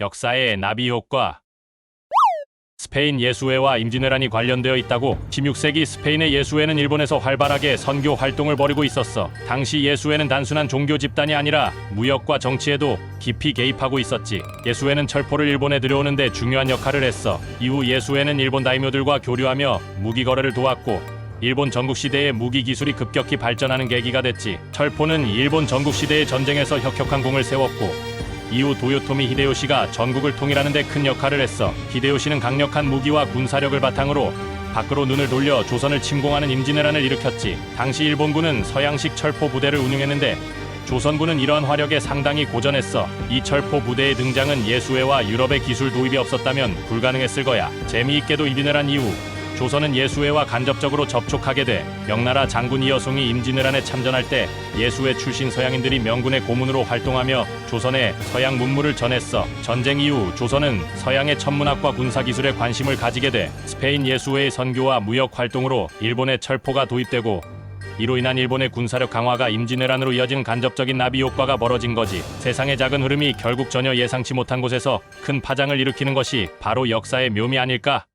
역사의 나비 효과 스페인 예수회와 임진왜란이 관련되어 있다고 16세기 스페인의 예수회는 일본에서 활발하게 선교 활동을 벌이고 있었어. 당시 예수회는 단순한 종교 집단이 아니라 무역과 정치에도 깊이 개입하고 있었지. 예수회는 철포를 일본에 들여오는데 중요한 역할을 했어. 이후 예수회는 일본 다이묘들과 교류하며 무기 거래를 도왔고 일본 전국 시대의 무기 기술이 급격히 발전하는 계기가 됐지. 철포는 일본 전국 시대의 전쟁에서 혁혁한 공을 세웠고 이후 도요토미 히데요시가 전국을 통일하는 데 큰 역할을 했어. 히데요시는 강력한 무기와 군사력을 바탕으로 밖으로 눈을 돌려 조선을 침공하는 임진왜란을 일으켰지. 당시 일본군은 서양식 철포 부대를 운용했는데 조선군은 이러한 화력에 상당히 고전했어. 이 철포 부대의 등장은 예수회와 유럽의 기술 도입이 없었다면 불가능했을 거야. 재미있게도 임진왜란 이후 조선은 예수회와 간접적으로 접촉하게 돼 명나라 장군 이여송이 임진왜란에 참전할 때 예수회 출신 서양인들이 명군의 고문으로 활동하며 조선에 서양 문물을 전했어. 전쟁 이후 조선은 서양의 천문학과 군사기술에 관심을 가지게 돼 스페인 예수회의 선교와 무역 활동으로 일본의 철포가 도입되고 이로 인한 일본의 군사력 강화가 임진왜란으로 이어진 간접적인 나비 효과가 벌어진 거지. 세상의 작은 흐름이 결국 전혀 예상치 못한 곳에서 큰 파장을 일으키는 것이 바로 역사의 묘미 아닐까?